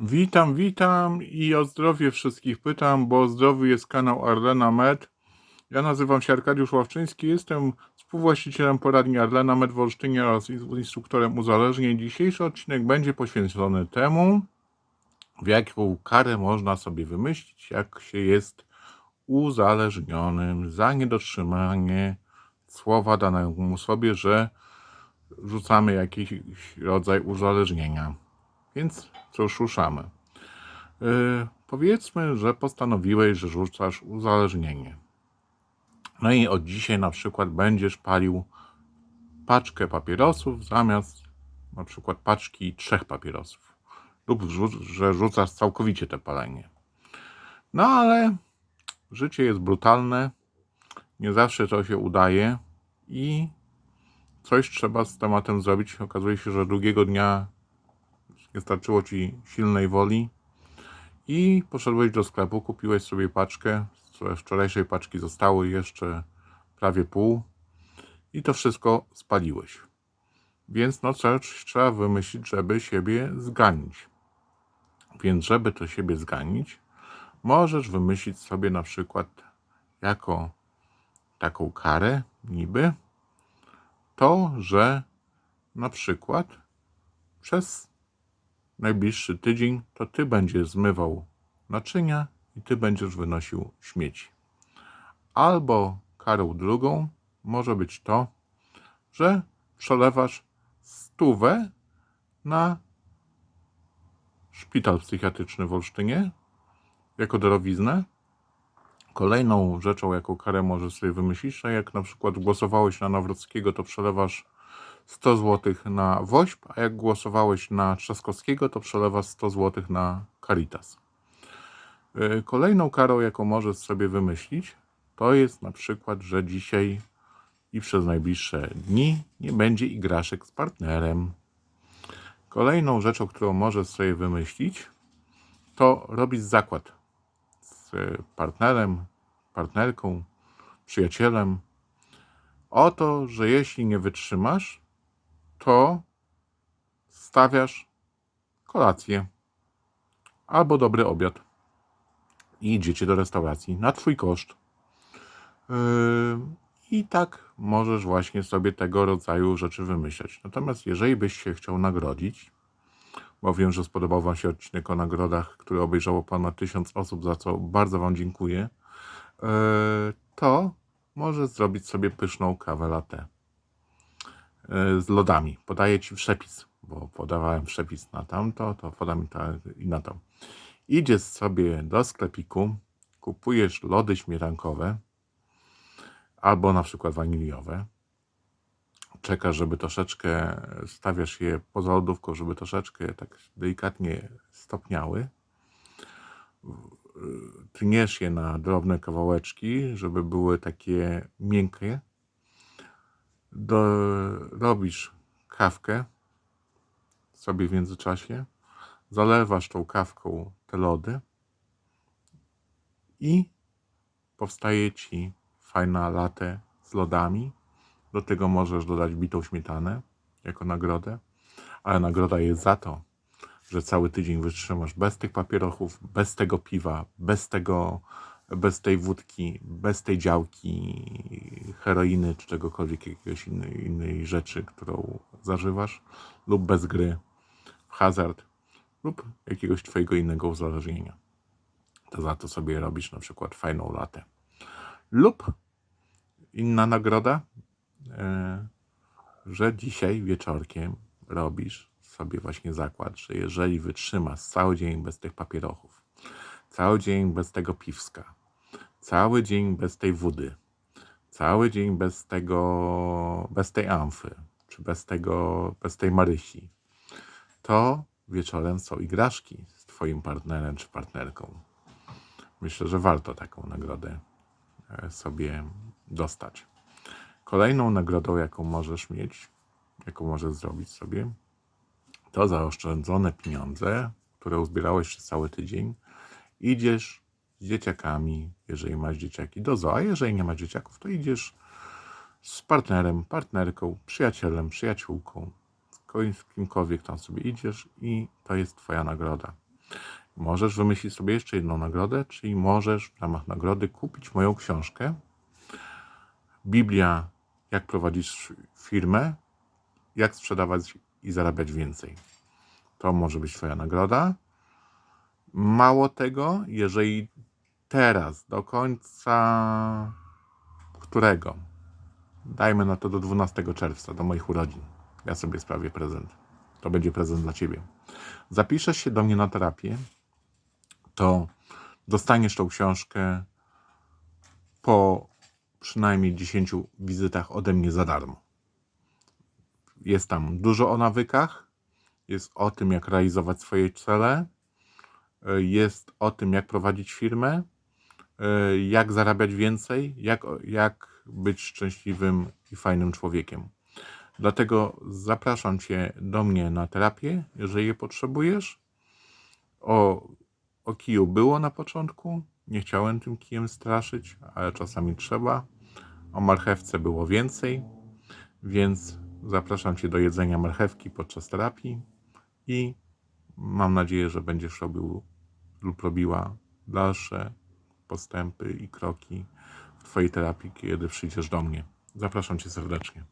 Witam, witam i o zdrowie wszystkich pytam, bo zdrowy jest kanał Arlena Med. Ja nazywam się Arkadiusz Ławczyński, jestem współwłaścicielem poradni Arlena Med w Olsztynie oraz instruktorem uzależnień. Dzisiejszy odcinek będzie poświęcony temu, w jaką karę można sobie wymyślić, jak się jest uzależnionym za niedotrzymanie słowa danemu sobie, że rzucamy jakiś rodzaj uzależnienia. Więc cóż, ruszamy. Yy, powiedzmy, że postanowiłeś, że rzucasz uzależnienie. No i od dzisiaj na przykład będziesz palił paczkę papierosów zamiast na przykład paczki trzech papierosów. Lub że rzucasz całkowicie te palenie. No ale życie jest brutalne. Nie zawsze to się udaje i coś trzeba z tematem zrobić. Okazuje się, że drugiego dnia nie starczyło ci silnej woli i poszedłeś do sklepu, kupiłeś sobie paczkę. Z wczorajszej paczki zostało jeszcze prawie pół i to wszystko spaliłeś. Więc no coś trzeba wymyślić, żeby siebie zganić. Więc żeby to siebie zganić, możesz wymyślić sobie na przykład jako taką karę niby to, że na przykład przez najbliższy tydzień to ty będziesz zmywał naczynia i ty będziesz wynosił śmieci. Albo karą drugą może być to, że przelewasz stówę na szpital psychiatryczny w Olsztynie jako darowiznę. Kolejną rzeczą, jaką karę możesz sobie wymyślić, że jak na przykład głosowałeś na Nawrockiego, to przelewasz 100 zł na WOŚP, a jak głosowałeś na Trzaskowskiego, to przelewasz 100 zł na Caritas. Yy, Kolejną karą, jaką możesz sobie wymyślić, to jest na przykład, że dzisiaj i przez najbliższe dni nie będzie igraszek z partnerem. Kolejną rzeczą, którą możesz sobie wymyślić, to robić zakład z partnerem, partnerką, przyjacielem o to, że jeśli nie wytrzymasz, to stawiasz kolację albo dobry obiad i idziecie do restauracji na twój koszt. Yy, I tak możesz właśnie sobie tego rodzaju rzeczy wymyśleć. Natomiast jeżeli byś się chciał nagrodzić, bo wiem, że spodobał Wam się odcinek o nagrodach, który obejrzało ponad tysiąc osób, za co bardzo Wam dziękuję, yy, to możesz zrobić sobie pyszną kawę latte z lodami. Podaję Ci przepis, bo podawałem przepis na tamto, to podam i na to. Idziesz sobie do sklepiku, kupujesz lody śmietankowe albo na przykład waniliowe. Czekasz, żeby troszeczkę, stawiasz je poza lodówką, żeby troszeczkę tak delikatnie stopniały. Tniesz je na drobne kawałeczki, żeby były takie miękkie. Do, robisz kawkę sobie w międzyczasie, zalewasz tą kawką te lody i powstaje ci fajna latte z lodami. Do tego możesz dodać bitą śmietanę jako nagrodę, ale nagroda jest za to, że cały tydzień wytrzymasz bez tych papierochów, bez tego piwa, bez tego, bez tej wódki, bez tej działki, heroiny czy czegokolwiek, jakiegoś innej, innej rzeczy, którą zażywasz, lub bez gry w hazard, lub jakiegoś twojego innego uzależnienia. To za to sobie robisz na przykład fajną latę. Lub inna nagroda, e, że dzisiaj wieczorkiem robisz sobie właśnie zakład, że jeżeli wytrzymasz cały dzień bez tych papierochów, cały dzień bez tego piwska, cały dzień bez tej wody, cały dzień bez tego, bez tej amfy, czy bez tego, bez tej marysi, to wieczorem są igraszki z twoim partnerem czy partnerką. Myślę, że warto taką nagrodę e, sobie dostać. Kolejną nagrodą, jaką możesz mieć, jaką możesz zrobić sobie, to zaoszczędzone pieniądze, które uzbierałeś przez cały tydzień. Idziesz z dzieciakami, jeżeli masz dzieciaki, do zoo, a jeżeli nie masz dzieciaków, to idziesz z partnerem, partnerką, przyjacielem, przyjaciółką, kimkolwiek tam sobie idziesz i to jest twoja nagroda. możesz wymyślić sobie jeszcze jedną nagrodę, czyli możesz w ramach nagrody kupić moją książkę Biblia, jak prowadzić firmę, jak sprzedawać i zarabiać więcej. To może być Twoja nagroda. Mało tego, jeżeli teraz do końca którego? Dajmy na to do 12 czerwca, do moich urodzin. Ja sobie sprawię prezent. To będzie prezent dla Ciebie. Zapiszesz się do mnie na terapię, to dostaniesz tą książkę po przynajmniej 10 wizytach ode mnie za darmo. Jest tam dużo o nawykach, jest o tym, jak realizować swoje cele, jest o tym, jak prowadzić firmę, y, jak zarabiać więcej, jak, jak być szczęśliwym i fajnym człowiekiem. Dlatego zapraszam Cię do mnie na terapię, jeżeli je potrzebujesz. O, o kiju było na początku, nie chciałem tym kijem straszyć, ale czasami trzeba. O marchewce było więcej, więc zapraszam Cię do jedzenia marchewki podczas terapii i mam nadzieję, że będziesz robił lub robiła dalsze postępy i kroki w Twojej terapii, kiedy przyjdziesz do mnie. Zapraszam Cię serdecznie.